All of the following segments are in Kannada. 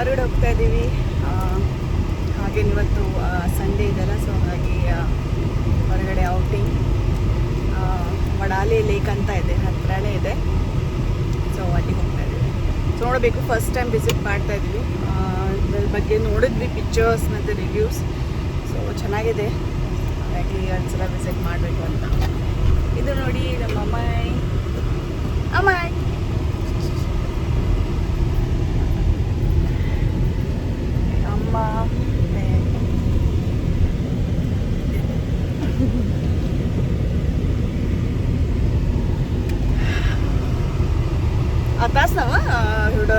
ಹೊರಗಡೆ ಹೋಗ್ತಾ ಇದ್ದೀವಿ. ಹಾಗೆ ಇವತ್ತು ಸಂಡೇ ಇದೆಲ್ಲ ಸೊ ಹಾಗಾಗಿ ಹೊರಗಡೆ ಔಟಿಂಗ್ ಮಡಾಲಿ ಲೇಕ್ ಅಂತ ಇದೆ, ಹತ್ರನೇ ಇದೆ. ಸೊ ಅಲ್ಲಿಗೆ ಹೋಗ್ತಾ ಇದ್ದೀವಿ. ಸೊ ನೋಡಬೇಕು ಫಸ್ಟ್ ಟೈಮ್ ವಿಸಿಟ್ ಮಾಡ್ತಾ ಇದ್ವಿ ಅದ್ರ ಬಗ್ಗೆ ನೋಡಿದ್ವಿ ಪಿಕ್ಚರ್ಸ್ ಮತ್ತು ರಿವ್ಯೂಸ್ ಸೊ ಚೆನ್ನಾಗಿದೆ. ಹಾಗಾಗಿ ಒಂದ್ಸಲ ವಿಸಿಟ್ ಮಾಡಬೇಕು ಅಂತ. ಇದು ನೋಡಿ, ನಮ್ಮ ಅಮ್ಮಾಯಿ. ಅಮ್ಮಾಯಿ ಅಮ್ಮ ಮತ್ತೆ ತಾಸು ನಾವು ಹಿಡ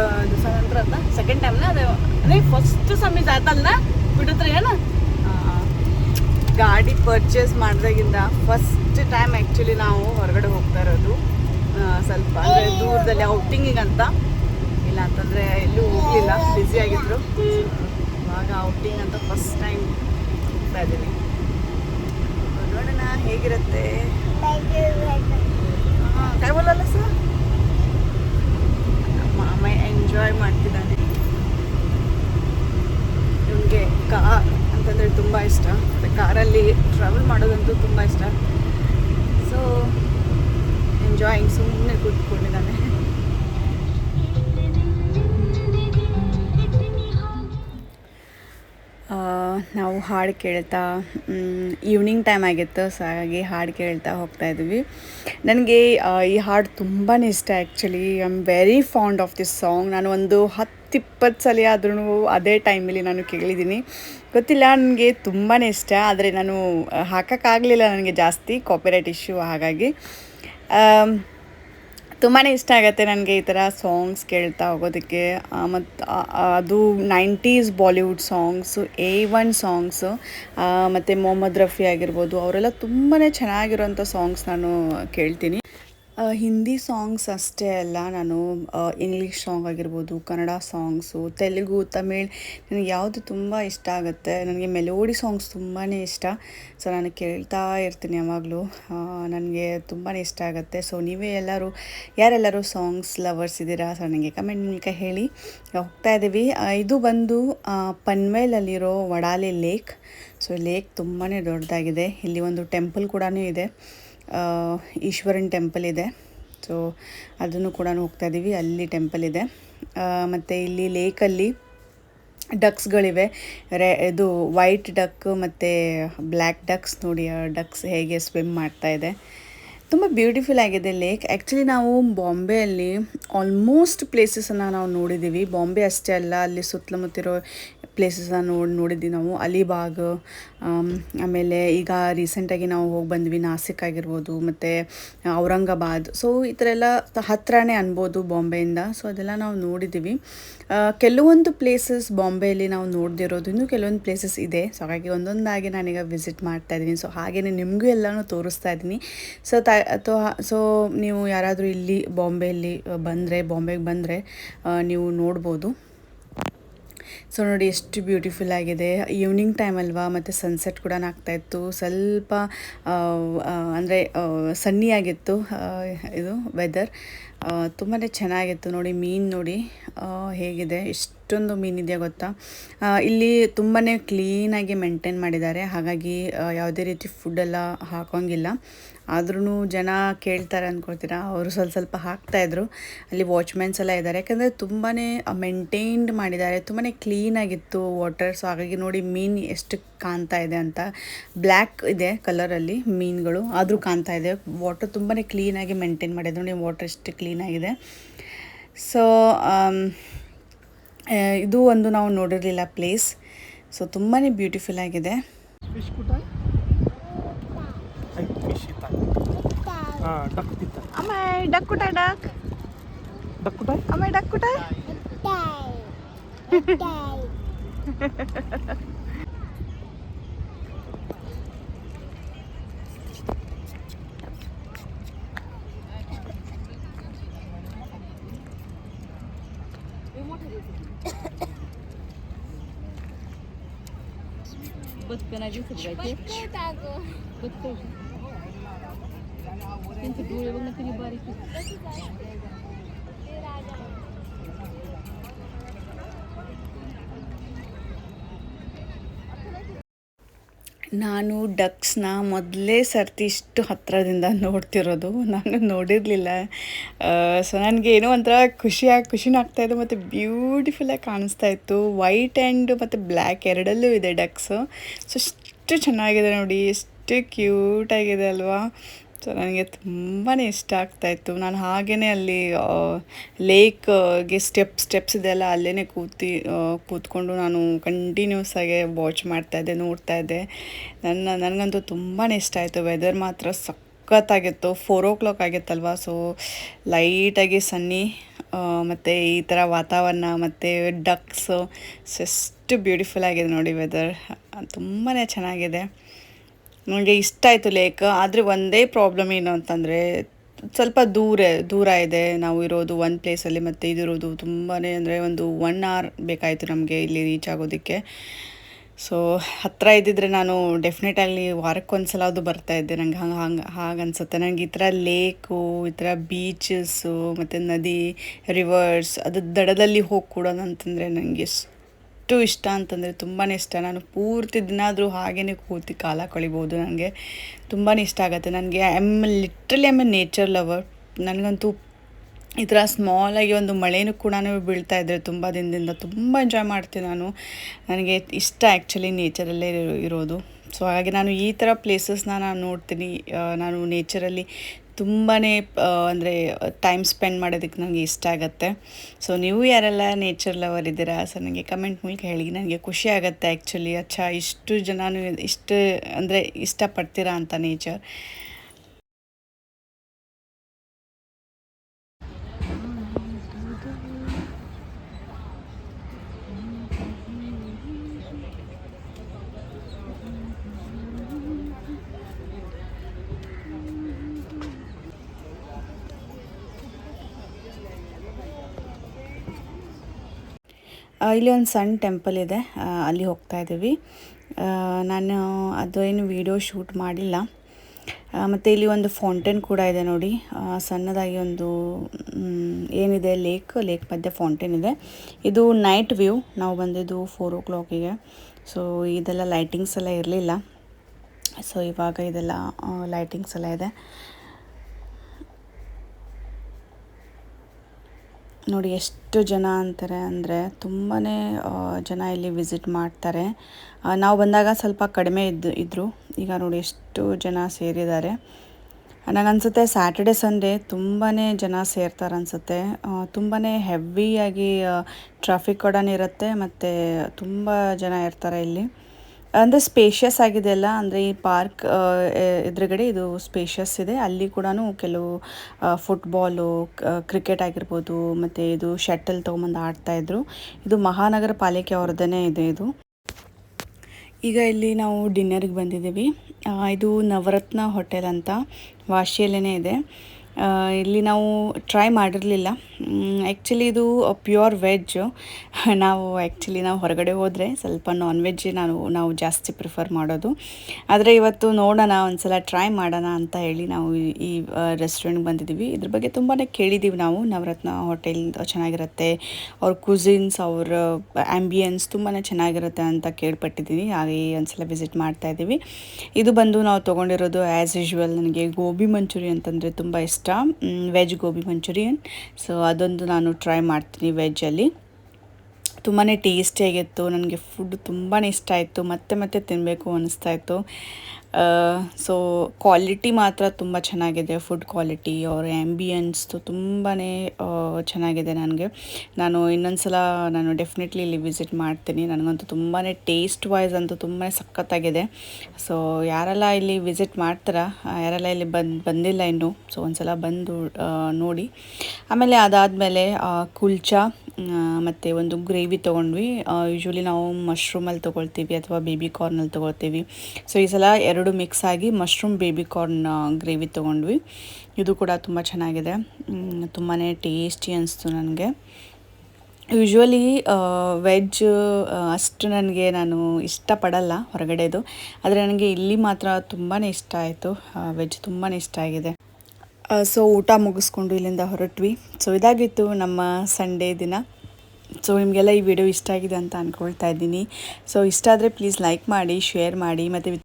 ನಂತರ ಅದ. ಸೆಕೆಂಡ್ ಟೈಮ್ನ ಅದೇ ಅದೇ ಫಸ್ಟ್ ಸಮೀಸ್ ಆಯ್ತಲ್ಲ ಬಿಡುತ್ರಿ ಏನು? ಗಾಡಿ ಪರ್ಚೇಸ್ ಮಾಡಿದಾಗಿಂದ ಫಸ್ಟ್ ಟೈಮ್ ಆ್ಯಕ್ಚುಲಿ ನಾವು ಹೊರಗಡೆ ಹೋಗ್ತಾ ಇರೋದು. ಸ್ವಲ್ಪ ಅಂದರೆ ದೂರದಲ್ಲಿ ಔಟಿಂಗಿಗೆ ಅಂತ. ಇಲ್ಲ ಅಂತಂದರೆ ಎಲ್ಲೂ ಹೋಗಲಿಲ್ಲ. ಬ್ಯುಸಿ ಆಗಿದ್ರು. ಇವಾಗ ಔಟಿಂಗ್ ಅಂತ ಫಸ್ಟ್ ಟೈಮ್ ಹೋಗ್ತಾ ಇದ್ದೀನಿ. ನೋಡೋಣ ಹೇಗಿರುತ್ತೆ. ನಾವು ಹಾಡು ಕೇಳ್ತಾ ಈವ್ನಿಂಗ್ ಟೈಮ್ ಆಗಿತ್ತು ಸೊ ಹಾಗಾಗಿ ಹಾಡು ಕೇಳ್ತಾ ಹೋಗ್ತಾ ಇದ್ವಿ. ನನಗೆ ಈ ಹಾಡು ತುಂಬಾ ಇಷ್ಟ actually I am very fond of this song ನಾನು ಒಂದು ಹತ್ತು ಇಪ್ಪತ್ತು ಸಲ ಆದ್ರೂ ಅದೇ ಟೈಮಲ್ಲಿ ನಾನು ಕೇಳಿದ್ದೀನಿ. ಗೊತ್ತಿಲ್ಲ, ನನಗೆ ತುಂಬಾ ಇಷ್ಟ, ಆದರೆ ನಾನು ಹಾಕೋಕ್ಕಾಗಲಿಲ್ಲ, ನನಗೆ ಜಾಸ್ತಿ ಕಾಪಿರೈಟ್ ಇಶ್ಯೂ ಹಾಗಾಗಿ. ತುಂಬಾ ಇಷ್ಟ ಆಗುತ್ತೆ ನನಗೆ ಈ ಥರ ಸಾಂಗ್ಸ್ ಕೇಳ್ತಾ ಹೋಗೋದಕ್ಕೆ. ಮತ್ತು ಅದು nineties Bollywood songs, A one songs ಮತ್ತು ಮೊಹಮ್ಮದ್ ರಫಿ ಆಗಿರ್ಬೋದು, ಅವರೆಲ್ಲ ತುಂಬಾ ಚೆನ್ನಾಗಿರೋಂಥ ಸಾಂಗ್ಸ್ ನಾನು ಕೇಳ್ತೀನಿ. ಹಿಂದಿ ಸಾಂಗ್ಸ್ ಅಷ್ಟೇ ಅಲ್ಲ, ನಾನು ಇಂಗ್ಲೀಷ್ ಸಾಂಗ್ ಆಗಿರ್ಬೋದು, ಕನ್ನಡ ಸಾಂಗ್ಸು, ತೆಲುಗು, ತಮಿಳ್, ನನಗೆ ಯಾವುದು ತುಂಬ ಇಷ್ಟ ಆಗುತ್ತೆ? ನನಗೆ ಮೆಲೋಡಿ ಸಾಂಗ್ಸ್ ತುಂಬಾ ಇಷ್ಟ. ಸೊ ನಾನು ಕೇಳ್ತಾ ಇರ್ತೀನಿ ಯಾವಾಗಲೂ. ನನಗೆ ತುಂಬಾ ಇಷ್ಟ ಆಗುತ್ತೆ. ಸೊ ನೀವೇ ಎಲ್ಲರೂ, ಯಾರೆಲ್ಲರೂ ಸಾಂಗ್ಸ್ ಲವರ್ಸ್ ಇದ್ದೀರಾ? ಸೊ ನನಗೆ ಕಮೆಂಟ್ ಮೂಲಕ ಹೇಳಿ. ಹೋಗ್ತಾ ಇದ್ದೀವಿ. ಇದು ಬಂದು ಪನ್ವೇಲಲ್ಲಿರೋ ವಡಾಲಿ ಲೇಕ್. ಸೊ ಲೇಕ್ ತುಂಬಾ ದೊಡ್ಡದಾಗಿದೆ. ಇಲ್ಲಿ ಒಂದು ಟೆಂಪಲ್ ಕೂಡ ಇದೆ. ಈಶ್ವರನ್ ಟೆಂಪಲ್ ಇದೆ. ಸೊ ಅದನ್ನು ಕೂಡ ಹೋಗ್ತಾ ಇದ್ದೀವಿ ಅಲ್ಲಿ ಟೆಂಪಲ್ ಇದೆ. ಮತ್ತು ಇಲ್ಲಿ ಲೇಕಲ್ಲಿ ಡಕ್ಸ್ಗಳಿವೆ ರೆ, ಇದು ವೈಟ್ ಡಕ್ ಮತ್ತು ಬ್ಲ್ಯಾಕ್ ಡಕ್ಸ್ ನೋಡಿ, ಆ ಡಕ್ಸ್ ಹೇಗೆ ಸ್ವಿಮ್ ಮಾಡ್ತಾ ಇದೆ. ತುಂಬ ಬ್ಯೂಟಿಫುಲ್ ಆಗಿದೆ ಲೇಕ್ ಆ್ಯಕ್ಚುಲಿ ನಾವು ಬಾಂಬೆಯಲ್ಲಿ ಆಲ್ಮೋಸ್ಟ್ ಪ್ಲೇಸಸನ್ನು ನಾವು ನೋಡಿದ್ದೀವಿ ಬಾಂಬೆ ಅಷ್ಟೇ ಅಲ್ಲ, ಅಲ್ಲಿ ಸುತ್ತಮುತ್ತಿರೋ ಪ್ಲೇಸಸ್ನ ನೋಡಿ ನೋಡಿದ್ವಿ ನಾವು. ಅಲಿಬಾಗ್ ಆಮೇಲೆ ಈಗ ರೀಸೆಂಟಾಗಿ ನಾವು ಹೋಗಿ ಬಂದ್ವಿ ನಾಸಿಕ್ ಆಗಿರ್ಬೋದು, ಮತ್ತು ಔರಂಗಾಬಾದ್. ಸೊ ಈ ಥರ ಎಲ್ಲ ಹತ್ತಿರನೇ ಅನ್ಬೋದು ಬಾಂಬೆಯಿಂದ. ಸೊ ಅದೆಲ್ಲ ನಾವು ನೋಡಿದ್ದೀವಿ ಕೆಲವೊಂದು ಪ್ಲೇಸಸ್ ಬಾಂಬೆಯಲ್ಲಿ ನಾವು ನೋಡ್ದಿರೋದು ಇನ್ನೂ ಕೆಲವೊಂದು ಪ್ಲೇಸಸ್ ಇದೆ. ಸೊ ಹಾಗಾಗಿ ಒಂದೊಂದಾಗಿ ನಾನೀಗ ವಿಸಿಟ್ ಮಾಡ್ತಾ ಇದ್ದೀನಿ. ಸೊ ಹಾಗೆಯೇ ನಿಮಗೂ ಎಲ್ಲನೂ ತೋರಿಸ್ತಾ ಇದ್ದೀನಿ. ಸೊ ತ ಸೊ ನೀವು ಯಾರಾದರೂ ಇಲ್ಲಿ ಬಾಂಬೆಯಲ್ಲಿ ಬಂದರೆ, ಬಾಂಬೆಗೆ ಬಂದರೆ ನೀವು ನೋಡ್ಬೋದು. ಸೊ ನೋಡಿ ಎಷ್ಟು ಬ್ಯೂಟಿಫುಲ್ ಆಗಿದೆ. ಈವ್ನಿಂಗ್ ಟೈಮ್ ಅಲ್ವಾ? ಮತ್ತು ಸನ್ಸೆಟ್ ಕೂಡ ಆಗ್ತಾ ಇತ್ತು. ಸ್ವಲ್ಪ ಅಂದರೆ ಸನ್ನಿ ಆಗಿತ್ತು ಇದು ವೆದರ್ ತುಂಬಾ ಚೆನ್ನಾಗಿತ್ತು ನೋಡಿ, ಮೀನು ನೋಡಿ. ಹೇಗಿದೆ? ಎಷ್ಟೊಂದು ಮೀನಿದೆಯಾ ಗೊತ್ತಾ? ಇಲ್ಲಿ ತುಂಬಾ ಕ್ಲೀನಾಗಿ ಮೇಂಟೈನ್ ಮಾಡಿದ್ದಾರೆ. ಹಾಗಾಗಿ ಯಾವುದೇ ರೀತಿ ಫುಡ್ಡೆಲ್ಲ ಹಾಕೋಂಗಿಲ್ಲ. ಆದ್ರೂ ಜನ ಕೇಳ್ತಾರೆ ಅಂದ್ಕೊಳ್ತೀರಾ ಅವರು ಸ್ವಲ್ಪ ಸ್ವಲ್ಪ ಹಾಕ್ತಾಯಿದ್ರು ಅಲ್ಲಿ ವಾಚ್ಮೆನ್ಸ್ ಎಲ್ಲ ಇದ್ದಾರೆ. ಯಾಕಂದರೆ ತುಂಬಾ ಮೇಂಟೈನ್ಡ್ ಮಾಡಿದ್ದಾರೆ. ತುಂಬಾ ಕ್ಲೀನಾಗಿತ್ತು ವಾಟರ್ ಸೊ ಹಾಗಾಗಿ ನೋಡಿ ಮೀನು ಎಷ್ಟು ಕಾಣ್ತಾ ಇದೆ ಅಂತ. ಬ್ಲ್ಯಾಕ್ ಇದೆ ಕಲರಲ್ಲಿ ಮೀನುಗಳು. ಆದರೂ ಕಾಣ್ತಾ ಇದೆ. ವಾಟರ್ ತುಂಬಾ ಕ್ಲೀನಾಗಿ ಮೇಂಟೈನ್ ಮಾಡಿದ್ರು ನೋಡಿ ವಾಟರ್ ಎಷ್ಟು ಕ್ಲೀನಾಗಿದೆ ಸೊ ಇದು ಒಂದು ನಾವು ನೋಡಿರಲಿಲ್ಲ ಪ್ಲೇಸ್ ಸೊ ತುಂಬಾ ಬ್ಯೂಟಿಫುಲ್ ಆಗಿದೆ. हा डक तिथं अमाय डक कुठे डक डक कुठे अमाय डक कुठे बदकनाची फुटवायची बदकं ನಾನು ಡಕ್ಸ್ನ ಮೊದಲೇ ಸರ್ತಿ ಇಷ್ಟು ಹತ್ತಿರದಿಂದ ನೋಡ್ತಿರೋದು. ನಾನು ನೋಡಿರಲಿಲ್ಲ. ಸೊ ನನಗೆ ಏನೋ ಒಂಥರ ಖುಷಿಯಾಗಿ ಖುಷಿನೂ ಆಗ್ತಾಯಿತ್ತು ಮತ್ತು ಬ್ಯೂಟಿಫುಲ್ಲಾಗಿ ಕಾಣಿಸ್ತಾ ಇತ್ತು. ವೈಟ್ ಆ್ಯಂಡ್ ಮತ್ತು ಬ್ಲ್ಯಾಕ್ ಎರಡಲ್ಲೂ ಇದೆ ಡಕ್ಸ್. ಸೊ ಅಷ್ಟು ಚೆನ್ನಾಗಿದೆ ನೋಡಿ. ಎಷ್ಟು ಕ್ಯೂಟಾಗಿದೆ ಅಲ್ವಾ? ಸೊ ನನಗೆ ತುಂಬಾ ಇಷ್ಟ ಆಗ್ತಾಯಿತ್ತು ನಾನು ಹಾಗೇ ಅಲ್ಲಿ ಲೇಕ್ಗೆ ಸ್ಟೆಪ್, ಸ್ಟೆಪ್ಸ್ ಇದೆಲ್ಲ ಅಲ್ಲೇ ಕೂತಿ ಕೂತ್ಕೊಂಡು ನಾನು ಕಂಟಿನ್ಯೂಸ್ ಆಗಿ ವಾಚ್ ಮಾಡ್ತಾಯಿದ್ದೆ ನೋಡ್ತಾ ಇದ್ದೆ. ನನ್ನ, ನನಗಂತೂ ತುಂಬಾ ಇಷ್ಟ ಆಯಿತು. ವೆದರ್ ಮಾತ್ರ ಸಖತ್ತಾಗಿತ್ತು. ಫೋರ್ ಓ ಕ್ಲಾಕ್ ಆಗಿತ್ತಲ್ವ ಸೊ ಲೈಟಾಗಿ ಸನ್ನಿ ಮತ್ತು ಈ ಥರ ವಾತಾವರಣ, ಮತ್ತು ಡಕ್ಸು ಎಷ್ಟು ಬ್ಯೂಟಿಫುಲ್ ಆಗಿದೆ ನೋಡಿ ವೆದರ್ ತುಂಬಾ ಚೆನ್ನಾಗಿದೆ. ನನಗೆ ಇಷ್ಟ ಆಯಿತು ಲೇಕ್ ಆದರೆ ಒಂದೇ ಪ್ರಾಬ್ಲಮ್ ಏನು ಅಂತಂದರೆ ಸ್ವಲ್ಪ ದೂರ ದೂರ ಇದೆ. ನಾವು ಇರೋದು ಒಂದು ಪ್ಲೇಸಲ್ಲಿ ಮತ್ತು ಇದಿರೋದು ತುಂಬಾ ಅಂದರೆ ಒಂದು ಒನ್ ಅವರ್ ಬೇಕಾಯಿತು ನಮಗೆ ಇಲ್ಲಿ ರೀಚ್ ಆಗೋದಕ್ಕೆ. ಸೊ ಹತ್ತಿರ ಇದ್ದಿದ್ರೆ ನಾನು ಡೆಫಿನೆಟಾಗಿ ವಾರಕ್ಕೊಂದ್ಸಲ ಅದು ಬರ್ತಾ ಇದ್ದೆ. ನಂಗೆ ಹಂಗೆ ಹಂಗೆ, ಹಾಗೆ ಅನ್ಸುತ್ತೆ. ನನಗೆ ಈ ಥರ ಲೇಕು, ಈ ಥರ ಬೀಚಸ್ಸು ಮತ್ತು ನದಿ ರಿವರ್ಸ್ ಅದು ದಡದಲ್ಲಿ ಹೋಗಿ ಕೂಡೋದು ಅಂತಂದರೆ ನನಗೆ ಇಷ್ಟ ಅಂತಂದರೆ ತುಂಬಾ ಇಷ್ಟ. ನಾನು ಪೂರ್ತಿ ದಿನ ಆದರೂ ಹಾಗೇ ಕೂತಿ ಕಾಲ ಕಳಿಬೋದು ನನಗೆ ತುಂಬಾ ಇಷ್ಟ ಆಗುತ್ತೆ. ನನಗೆ I am literally am a nature lover ನನಗಂತೂ ಈ ಥರ ಸ್ಮಾಲಾಗಿ ಒಂದು ಮಳೆನೂ ಕೂಡ ಬೀಳ್ತಾ ಇದ್ದರೆ ತುಂಬ ದಿನದಿಂದ ತುಂಬ ಎಂಜಾಯ್ ಮಾಡ್ತೀನಿ ನಾನು. ನನಗೆ ಇಷ್ಟ ಆ್ಯಕ್ಚುಲಿ ನೇಚರಲ್ಲೇ ಇರೋ- ಇರೋದು. ಸೊ ಹಾಗಾಗಿ ನಾನು ಈ ಥರ ಪ್ಲೇಸಸ್ನ ನಾನು ನೋಡ್ತೀನಿ. ನಾನು ನೇಚರಲ್ಲಿ ತುಂಬಾ ಅಂದರೆ ಟೈಮ್ ಸ್ಪೆಂಡ್ ಮಾಡೋದಕ್ಕೆ ನನಗೆ ಇಷ್ಟ ಆಗುತ್ತೆ. ಸೊ ನೀವು ಯಾರೆಲ್ಲ ನೇಚರ್ ಲವರ್ ಇದ್ದೀರಾ ಸೊ ನನಗೆ ಕಮೆಂಟ್ ಮೂಲಕ ಹೇಳಿ. ನನಗೆ ಖುಷಿ ಆಗುತ್ತೆ ಆ್ಯಕ್ಚುಲಿ ಅಚ್ಚ, ಇಷ್ಟು ಜನನು, ಇಷ್ಟು, ಅಂದರೆ, ಇಷ್ಟಪಡ್ತೀರಾ ಅಂತ ನೇಚರ್ ಇಲ್ಲಿ ಒಂದು ಸಣ್ಣ ಟೆಂಪಲ್ ಇದೆ. ಅಲ್ಲಿ ಹೋಗ್ತಾ ಇದ್ದೀವಿ. ನಾನು ಅದು ಏನು ವಿಡಿಯೋ ಶೂಟ್ ಮಾಡಿಲ್ಲ ಮತ್ತು ಇಲ್ಲಿ ಒಂದು ಫೌಂಟೇನ್ ಕೂಡ ಇದೆ ನೋಡಿ. ಸಣ್ಣದಾಗಿ ಒಂದು ಏನಿದೆ ಲೇಕ್ ಲೇಕ್ ಮಧ್ಯೆ ಫೌಂಟೇನ್ ಇದೆ. ಇದು ನೈಟ್ ವ್ಯೂ ನಾವು ಬಂದಿದ್ದು ಫೋರ್ ಓ ಕ್ಲಾಕಿಗೆ ಸೊ ಇದೆಲ್ಲ ಲೈಟಿಂಗ್ಸ್ ಎಲ್ಲ ಇರಲಿಲ್ಲ. ಸೊ ಇವಾಗ ಇದೆಲ್ಲ ಲೈಟಿಂಗ್ಸ್ ಎಲ್ಲ ಇದೆ. ನೋಡಿ, ಎಷ್ಟು ಜನ ಅಂತಾರೆ ಅಂದರೆ ತುಂಬಾ ಜನ ಇಲ್ಲಿ ವಿಸಿಟ್ ಮಾಡ್ತಾರೆ. ನಾವು ಬಂದಾಗ ಸ್ವಲ್ಪ ಕಡಿಮೆ ಇದ್ದು ಇದ್ದರು ಈಗ ನೋಡಿ, ಎಷ್ಟು ಜನ ಸೇರಿದ್ದಾರೆ. ನನಗನ್ಸುತ್ತೆ ಸ್ಯಾಟರ್ಡೆ ಸಂಡೇ ತುಂಬಾ ಜನ ಸೇರ್ತಾರೆ ಅನಿಸುತ್ತೆ. ತುಂಬಾ ಹೆವಿಯಾಗಿ ಟ್ರಾಫಿಕ್ ಕೂಡ ಇರುತ್ತೆ. ಮತ್ತು ತುಂಬ ಜನ ಇರ್ತಾರೆ ಇಲ್ಲಿ. ಅಂದರೆ ಸ್ಪೇಷಿಯಸ್ ಆಗಿದೆ ಅಲ್ಲ, ಅಂದರೆ ಈ ಪಾರ್ಕ್ ಎದುರುಗಡೆ ಇದು ಸ್ಪೇಷಿಯಸ್ ಇದೆ. ಅಲ್ಲಿ ಕೂಡ ಕೆಲವು ಫುಟ್ಬಾಲು ಕ್ರಿಕೆಟ್ ಆಗಿರ್ಬೋದು, ಮತ್ತು ಇದು ಶಟಲ್ ತೊಗೊಂಬಂದು ಆಡ್ತಾಯಿದ್ರು ಇದು ಮಹಾನಗರ ಪಾಲಿಕೆ ಅವ್ರದ್ದೇ ಇದೆ ಇದು. ಈಗ ಇಲ್ಲಿ ನಾವು ಡಿನ್ನರ್ಗೆ ಬಂದಿದ್ದೀವಿ. ಇದು ನವರತ್ನ ಹೋಟೆಲ್ ಅಂತ ವಾಶಿಯಲ್ಲೇ ಇದೆ. ಇಲ್ಲಿ ನಾವು ಟ್ರೈ ಮಾಡಿರಲಿಲ್ಲ. ಆ್ಯಕ್ಚುಲಿ ಇದು ಪ್ಯೂರ್ ವೆಜ್ ನಾವು ಆ್ಯಕ್ಚುಲಿ ನಾವು ಹೊರಗಡೆ ಹೋದರೆ ಸ್ವಲ್ಪ ನಾನ್ ವೆಜ್ ನಾನು, ನಾವು ಜಾಸ್ತಿ ಪ್ರಿಫರ್ ಮಾಡೋದು. ಆದರೆ ಇವತ್ತು ನೋಡೋಣ, ಒಂದ್ಸಲ ಟ್ರೈ ಮಾಡೋಣ ಅಂತ ಹೇಳಿ ನಾವು ಈ- ರೆಸ್ಟೋರೆಂಟ್ಗೆ ಬಂದಿದ್ದೀವಿ. ಇದ್ರ ಬಗ್ಗೆ ತುಂಬಾ ಕೇಳಿದ್ದೀವಿ ನಾವು. ನವರತ್ನ ಹೋಟೆಲ್ ಚೆನ್ನಾಗಿರುತ್ತೆ. ಅವ್ರ ಕುಸಿನ್ಸ್ ಅವ್ರ ಆ್ಯಂಬಿಯನ್ಸ್ ತುಂಬಾ ಚೆನ್ನಾಗಿರುತ್ತೆ ಅಂತ ಕೇಳ್ಪಟ್ಟಿದ್ದೀನಿ ಹಾಗೆ ಒಂದ್ಸಲ ವಿಸಿಟ್ ಮಾಡ್ತಾ ಇದ್ದೀವಿ. ಇದು ಬಂದು ನಾವು ತೊಗೊಂಡಿರೋದು ಆ್ಯಸ್ ಯೂಶ್ವಲ್ ನನಗೆ ಗೋಬಿ ಮಂಚೂರಿ ಅಂತಂದರೆ ತುಂಬ ಇಷ್ಟ. Veg gobi manchurian. ಸೊ ಅದೊಂದು ನಾನು ಟ್ರೈ ಮಾಡ್ತೀನಿ ವೆಜ್ಜಲ್ಲಿ ತುಂಬಾ ಟೇಸ್ಟಿಯಾಗಿತ್ತು, ನನಗೆ ಫುಡ್ ತುಂಬಾ ಇಷ್ಟ ಆಯಿತು, ಮತ್ತೆ ಮತ್ತೆ ತಿನ್ನಬೇಕು ಅನ್ನಿಸ್ತಾ ಇತ್ತು ಸೊ ಕ್ವಾಲಿಟಿ ಮಾತ್ರ ತುಂಬ ಚೆನ್ನಾಗಿದೆ ಫುಡ್ ಕ್ವಾಲಿಟಿ ಅವ್ರ ಆ್ಯಂಬಿಯನ್ಸ್ದು ತುಂಬಾ ಚೆನ್ನಾಗಿದೆ ನನಗೆ. ನಾನು ಇನ್ನೊಂದು ಸಲ ನಾನು ಡೆಫಿನೆಟ್ಲಿ ಇಲ್ಲಿ ವಿಸಿಟ್ ಮಾಡ್ತೀನಿ, ನನಗಂತೂ ತುಂಬಾ ಟೇಸ್ಟ್ ವೈಸ್ ಅಂತೂ ತುಂಬಾ ಸಖತ್ತಾಗಿದೆ. ಸೊ ಯಾರೆಲ್ಲ ಇಲ್ಲಿ ವಿಸಿಟ್ ಮಾಡ್ತಾರಾ ಯಾರೆಲ್ಲ ಇಲ್ಲಿ ಬಂದು, ಬಂದಿಲ್ಲ ಇನ್ನೂ ಸೊ ಒಂದ್ಸಲ ಬಂದು ನೋಡಿ. ಆಮೇಲೆ ಅದಾದಮೇಲೆ ಕುಲ್ಚಾ ಮತ್ತು ಒಂದು ಗ್ರೇವಿ ತೊಗೊಂಡ್ವಿ. ಯೂಶ್ವಲಿ ನಾವು ಮಶ್ರೂಮಲ್ಲಿ ತೊಗೊಳ್ತೀವಿ ಅಥವಾ ಬೇಬಿ ಕಾರ್ನಲ್ಲಿ ತೊಗೊಳ್ತೀವಿ. ಸೊ ಈ ಸಲ ಎರಡು ಮಿಕ್ಸ್ ಆಗಿ ಮಶ್ರೂಮ್ ಬೇಬಿ ಕಾರ್ನ್ ಗ್ರೇವಿ ತೊಗೊಂಡ್ವಿ. ಇದು ಕೂಡ ತುಂಬ ಚೆನ್ನಾಗಿದೆ. ತುಂಬಾ ಟೇಸ್ಟಿ ಅನಿಸ್ತು ನನಗೆ. ಯೂಶ್ವಲಿ ವೆಜ್ ಅಷ್ಟು ನನಗೆ ನಾನು ಇಷ್ಟಪಡಲ್ಲ ಹೊರಗಡೆದು. ಆದರೆ ನನಗೆ ಇಲ್ಲಿ ಮಾತ್ರ ತುಂಬಾ ಇಷ್ಟ ಆಯಿತು. ವೆಜ್ ತುಂಬಾ ಇಷ್ಟ ಆಗಿದೆ. ಸೊ ಊಟ ಮುಗಿಸ್ಕೊಂಡು ಇಲ್ಲಿಂದ ಹೊರಟ್ವಿ. ಸೊ ಇದಾಗಿತ್ತು ನಮ್ಮ ಸಂಡೇ ದಿನ. ಸೊ ನಿಮಗೆಲ್ಲ ಈ ವಿಡಿಯೋ ಇಷ್ಟ ಆಗಿದೆ ಅಂತ ಅಂದ್ಕೊಳ್ತಾ ಇದ್ದೀನಿ. ಸೊ ಇಷ್ಟ ಆದರೆ ಪ್ಲೀಸ್ ಲೈಕ್ ಮಾಡಿ ಶೇರ್ ಮಾಡಿ, ಮತ್ತು